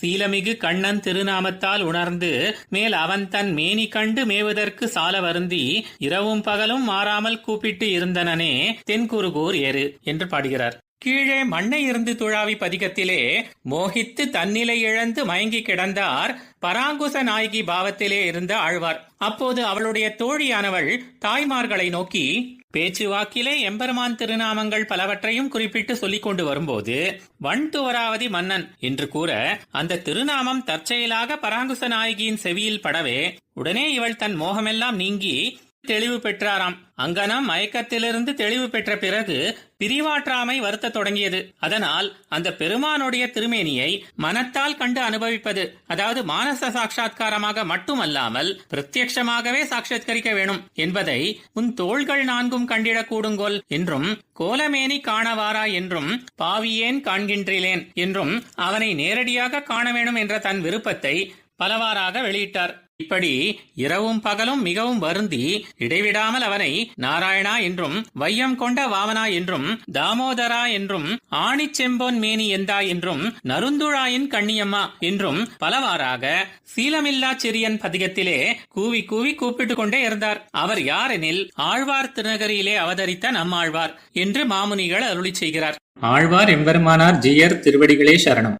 சீலமிகு கண்ணன் திருநாமத்தால் உணர்ந்து மேல் அவன் தன் மேனி கண்டு மேவதற்கு சால வருந்தி இரவும் பகலும் மாறாமல் கூப்பிட்டு இருந்தனனே தென்குருகூர் ஏறு என்று பாடுகிறார். கீழே மண்ணை இருந்து துழாவி பதிகத்திலே மோகித்து தன்னிலை இழந்து மயங்கி கிடந்தார் பராங்குச நாயகி பாவத்திலே இருந்த ஆழ்வார். அப்போது அவளுடைய தோழியானவள் தாய்மார்களை நோக்கி பேச்சுவாக்கிலே எம்பெருமான் திருநாமங்கள் பலவற்றையும் குறிப்பிட்டு சொல்லிக் கொண்டு வரும்போது வன்துவராவதி மன்னன் என்று கூற அந்த திருநாமம் தற்செயலாக பராங்குச நாயகியின் செவியில் படவே உடனே இவள் தன் மோகமெல்லாம் நீங்கி தெளிவு பெற்றாராம். அங்கனம் மயக்கத்திலிருந்து தெளிவு பெற்ற பிறகு பிரிவாற்றாமை வருத்த தொடங்கியது. அதனால் அந்த பெருமானுடைய திருமேனியை மனத்தால் கண்டு அனுபவிப்பது அதாவது மானச சாட்சா்காரமாக மட்டுமல்லாமல் பிரத்யட்சமாகவே சாட்சாத்கரிக்க வேணும் என்பதை உன் தோள்கள் நான்கும் கண்டிடக் கூடுங்கொல் என்றும் கோலமேனி காணவாரா என்றும் பாவியேன் காண்கின்றேன் என்றும் அவனை நேரடியாக காண வேணும் என்ற தன் விருப்பத்தை பலவாறாக வெளியிட்டார். இப்படி இரவும் பகலும் மிகவும் வருந்தி இடைவிடாமல் அவனை நாராயணா என்றும் வையம் கொண்ட வாமனா என்றும் தாமோதரா என்றும் ஆணிச்செம்பொன் மேனி எந்தா என்றும் நருந்துழாயின் கண்ணியம்மா என்றும் பலவாறாக சீலமில்லா சிறியன் பதிகத்திலே கூவி கூவி கூப்பிட்டு கொண்டே இருந்தார். அவர் யாரெனில் ஆழ்வார் திருநகரியிலே அவதரித்த நம்மாழ்வார் என்று மாமுனிகள் அருளி செய்கிறார். ஆழ்வார் எம்பெருமானார் ஜியர் திருவடிகளே சரணம்.